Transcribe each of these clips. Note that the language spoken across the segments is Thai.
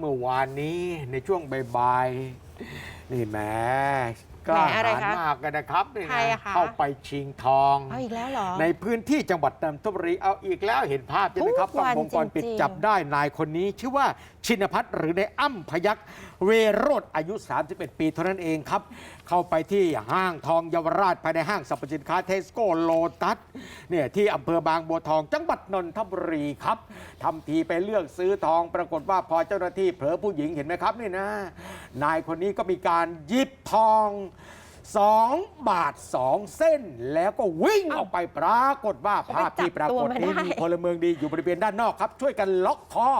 เมื่อวานนี้ในช่วงบ่ายๆนี่แหม กล้าแหมอะไรหาญคะมากกันนะครับนี่ใครนะอะคะเข้าไปชิงทอง เอาอีกแล้วเหรอ ในพื้นที่จังหวัดนนทบุรีเอาอีกแล้วเห็นภาพใช่ไหมครับทุกวันวงจรปิดจริงๆจับได้นายคนนี้ ชื่อว่าชินพัฒน์หรือในอ้ำพยักษ์เวโรธอายุ 31 ปีเท่านั้นเองครับ เข้าไปที่ห้างทองเยาวราชภายในห้างสรรพสินค้าเทสโก้โลตัสเนี่ยที่อำเภอบางบัวทองจังหวัดนนทบุรีครับทำทีไปเลือกซื้อทองปรากฏว่าพอเจ้าหน้าที่เผลอผู้หญิงเห็นไหมครับนี่นะ นายคนนี้ก็มีการหยิบทอง2บาท2เส้น แล้วก็วิ่งออกไปปรากฏว่าภาพที่ปรากฏนี้เขาไปจับตัวมาได้มีพลเมืองดีอยู่บริเวณด้านนอกครับ ช่วยกันล็อกคอ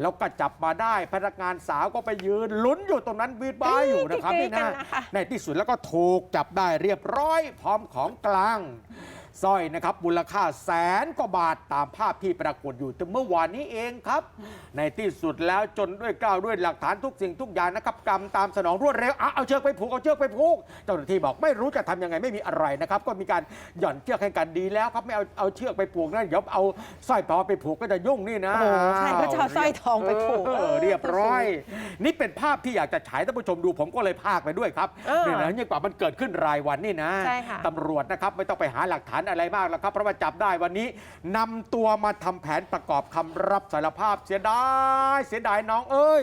แล้วก็จับมาได้พนักงานสาวก็ไปยืนลุ้นอยู่ตรงนั้นวีดบ้ายอยู่นะครับนี่นะในที่สุดแล้วก็ถูกจับได้เรียบร้อย พร้อมของกลาง สร้อยนะครับมูลค่าแสนกว่าบาทตามภาพที่ปรากฏอยู่แต่เมื่อวานนี้เองครับ ในที่สุดแล้วจนด้วยกล้าวด้วยหลักฐานทุกสิ่งทุกอย่างนะครับกรรมตามสนองรวดเร็วอะเอาเชือกไปผูกเอาเชือกไปผูกเจ้าหน้าที่บอกไม่รู้จะทำยังไงไม่มีอะไรนะครับ ก็มีการหย่อนเชือกให้กันดีแล้วครับไม่เอาเอาเชือกไปผูกนะเดี๋ยวเอาสร้อยทองไปผูกก็จะยุ่งนี่นะโอ้โหใช่ก็จะเอาสร้อยทองไปผูกเออเรียบร้อย นี่เป็นภาพที่อยากจะฉายท่านผู้ชมดูผมก็เลยพากไปด้วยครับเออเนี่ยนะยิ่งกว่ามันเกิดขึ้นรายวันนี่นะใช่ค่ะตำรวจนะครับไม่ต้องไปหาหลักฐานอะไรมากแล้วครับเพราะว่าจับได้วันนี้นำตัวมาทำแผนประกอบคำรับสารภาพเสียดายเสียดายน้องเอ้ย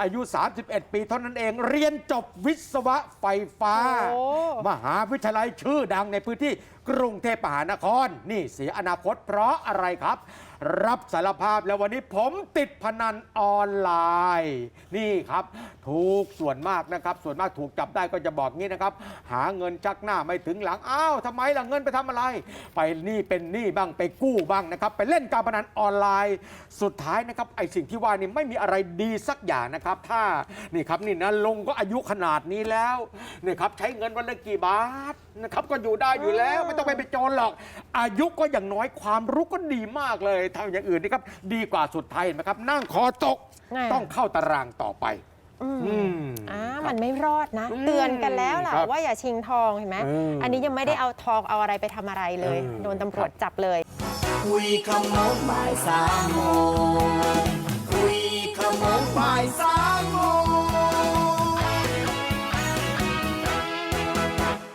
อายุ 31 ปีเท่านั้นเองเรียนจบวิศวะไฟฟ้า โอ้ มหาวิทยาลัยชื่อดังในพื้นที่กรุงเทพมหานคร นี่เสียอนาคตเพราะอะไรครับรับสารภาพแล้ววันนี้ผมติดพนันออนไลน์ นี่ครับ ถูกส่วนมากนะครับ ส่วนมากถูกจับได้ก็จะบอกงี้นะครับ หาเงินชักหน้าไม่ถึงหลังอ้าวทำไมล่ะเงินไปทำอะไร ไปนี่เป็นนี้บ้างไปกู้บ้างนะครับ ไปเล่นการพนันออนไลน์ สุดท้ายนะครับไอสิ่งที่ว่านี่ไม่มีอะไรดีสักอย่างนะครับ ถ้านี่ครับนี่นะลงก็อายุขนาดนี้แล้วนี่ครับใช้เงินวันละกี่บาทนะครับก็อยู่ได้อยู่แล้ว ไม่ต้องไปเป็นโจรหรอก อายุก็อย่างน้อยความรู้ก็ดีมากเลยทำอย่างอื่นนี่ครับ ดีกว่าสุดท้ายเห็นไหมครับ นั่งคอตกไง ต้องเข้าตารางต่อไป อืมอืมอ่าครับมันไม่รอดนะ อืมเตือนกันแล้วล่ะครับว่าอย่าชิงทองเห็นไหมอืมอันนี้ยังไม่ได้เอาทองเอาอะไรไปทำอะไรเลย เออ โดนตำรวจจับเลย คุยขโมงบ่ายสามโมงคุยขโมงบ่ายสาม